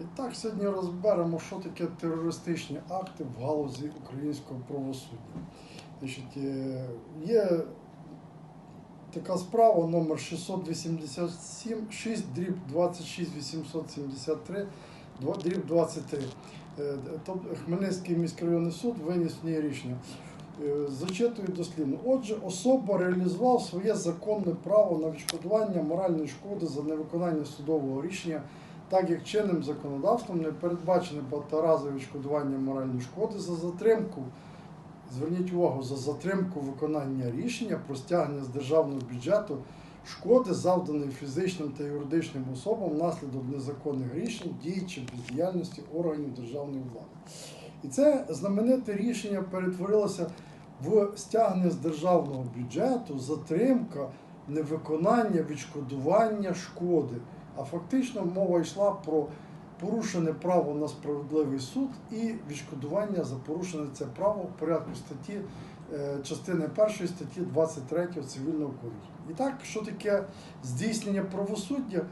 І так сьогодні розберемо, що таке терористичні акти в галузі українського правосуддя. Значить, е, є така справа номер 687, 6 дріб 26 873, дріб 23. Е, Тобто Хмельницький міськрайонний суд виніс в ній рішення. Е, Зачитую дослівно. Отже, особа реалізував своє законне право на відшкодування моральної шкоди за невиконання судового рішення, так як чинним законодавством не передбачене багаторазове відшкодування моральної шкоди за затримку. Зверніть увагу за затримку виконання рішення про стягнення з державного бюджету шкоди, завданої фізичним та юридичним особам внаслідок незаконних рішень, дій чи бездіяльності органів державної влади. І це знамените рішення перетворилося в стягнення з державного бюджету, затримка, невиконання, відшкодування шкоди. А фактично мова йшла про порушене право на справедливий суд і відшкодування за порушене це право в порядку статті е, частини першої статті 23 Цивільного кодексу. І так, що таке здійснення правосуддя,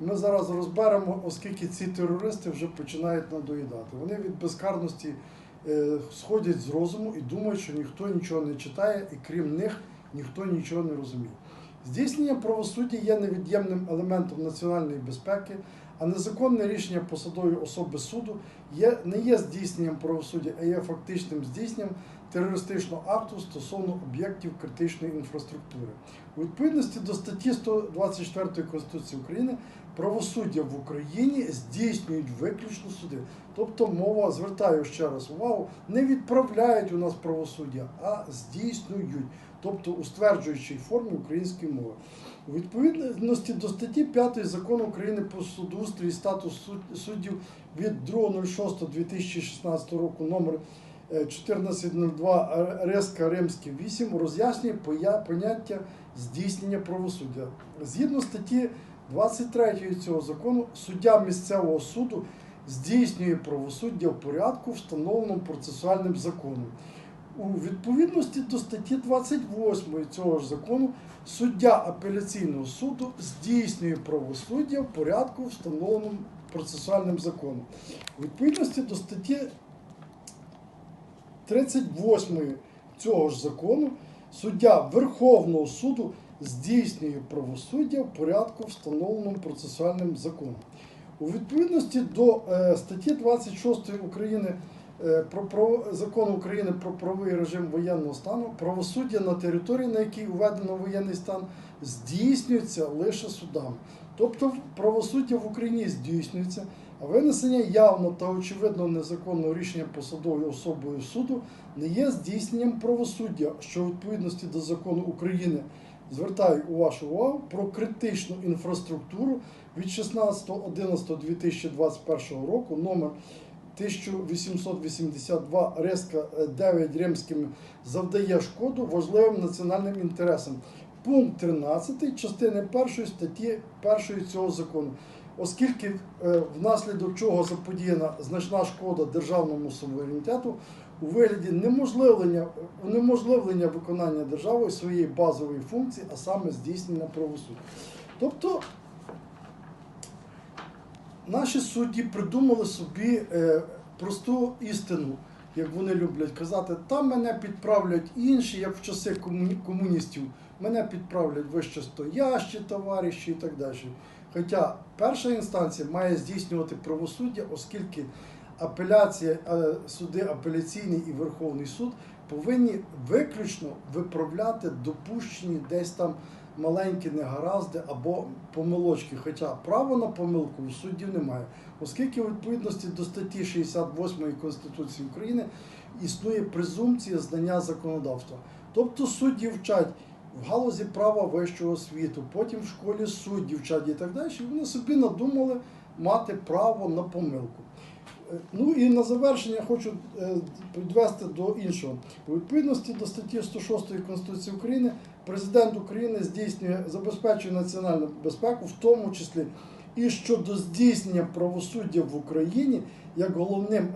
ми зараз розберемо, оскільки ці терористи вже починають надоїдати. Вони від безкарності е, сходять з розуму і думають, що ніхто нічого не читає, і крім них ніхто нічого не розуміє. Здійснення правосуддя є невід'ємним елементом національної безпеки, а незаконне рішення посадової особи суду є, не є здійсненням правосуддя, а є фактичним здійсненням терористичного акту стосовно об'єктів критичної інфраструктури. У відповідності до статті 124 Конституції України правосуддя в Україні здійснюють виключно суди. Тобто мова, звертаю ще раз увагу, не відправляють у нас правосуддя, а здійснюють, тобто у стверджуючій формі української мови. У відповідності до статті 5 закону України про судоустрій і статус суд- суддів від 2.06.2016 року номер 1402 Реска Римський 8 роз'яснює поняття здійснення правосуддя. Згідно статті 23 цього закону, суддя місцевого суду здійснює правосуддя в порядку, встановленому процесуальним законом. У відповідності до статті 28 цього ж закону суддя апеляційного суду здійснює правосуддя в порядку, встановленому процесуальним законом. У відповідності до статті 38 цього ж закону суддя Верховного суду здійснює правосуддя в порядку, встановленому процесуальним законом. У відповідності до е, статті 26 України е, про закону України про правовий режим воєнного стану правосуддя на території, на якій введено воєнний стан, здійснюється лише судами. Тобто правосуддя в Україні здійснюється, а винесення явно та очевидно незаконного рішення посадовою особою суду не є здійсненням правосуддя, що відповідності до закону України звертаю вашу увагу про критичну інфраструктуру від 16.11.2021 року номер 1882 Реска 9 Римським завдає шкоду важливим національним інтересам. Пункт 13 частини 1 статті 1 цього закону. Оскільки е, внаслідок чого заподіяна значна шкода державному суверенітету у вигляді неможливлення, унеможливлення виконання державою своєї базової функції, а саме здійснення правосуддя. Тобто наші судді придумали собі е, просту істину, як вони люблять казати, там мене підправлять інші, як в часи комуністів, мене підправлять вищестоящі товариші і так далі. Хоча перша інстанція має здійснювати правосуддя, оскільки апеляція, е, суди апеляційний і Верховний суд повинні виключно виправляти допущені десь там маленькі негаразди або помилочки. Хоча право на помилку у суддів немає, оскільки у відповідності до статті 68 Конституції України існує презумпція знання законодавства. Тобто судді вчать в галузі права вищого світу, потім в школі суддів вчать і так далі. Вони собі надумали мати право на помилку. Е, Ну і на завершення хочу е, підвести до іншого. У відповідності до статті 106 Конституції України президент України здійснює забезпечує національну безпеку, в тому числі і щодо здійснення правосуддя в Україні як головним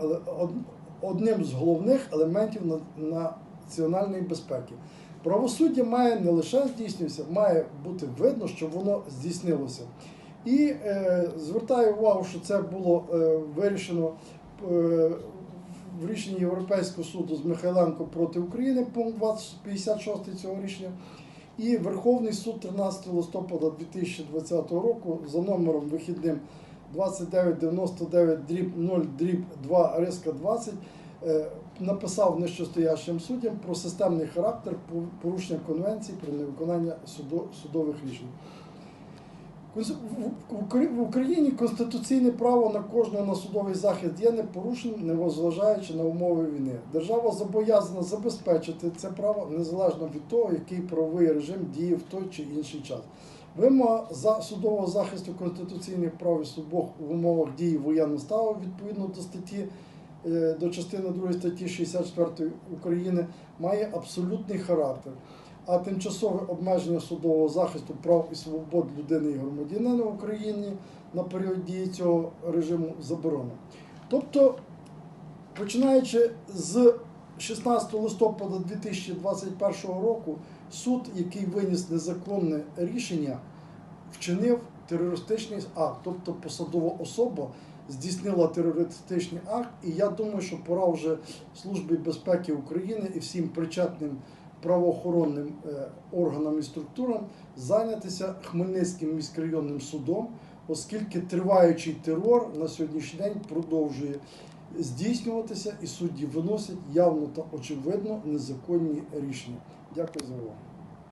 одним з головних елементів національної безпеки. Правосуддя має не лише здійснюватися, має бути видно, що воно здійснилося. І е, звертаю увагу, що це було е, вирішено е, в рішенні Європейського суду з Михайленко проти України, пункт 56 цього рішення. І Верховний суд 13 листопада 2020 року за номером вихідним 2999 дріб 0 дріб 2 риска 20 е, написав нижчостоящим суддям про системний характер порушення конвенції про невиконання судових рішень. В- в Укра- В Україні конституційне право на кожного на судовий захист є непорушеним, незважаючи на умови війни. Держава зобов'язана забезпечити це право незалежно від того, який правовий режим діє в той чи інший час. Вимога за судового захисту конституційних прав і свобод в умовах дії воєнного стану відповідно до статті е, до частини 2 статті 64 України має абсолютний характер а тимчасове обмеження судового захисту прав і свобод людини і громадянина в Україні на період дії цього режиму заборонено. Тобто, починаючи з 16 листопада 2021 року, суд, який виніс незаконне рішення, вчинив терористичний акт, тобто посадова особа здійснила терористичний акт, і я думаю, що пора вже Службі безпеки України і всім причетним правоохоронним е, органам і структурам зайнятися Хмельницьким міськрайонним судом, оскільки триваючий терор на сьогоднішній день продовжує здійснюватися, і судді виносять явно та очевидно незаконні рішення. Дякую за увагу.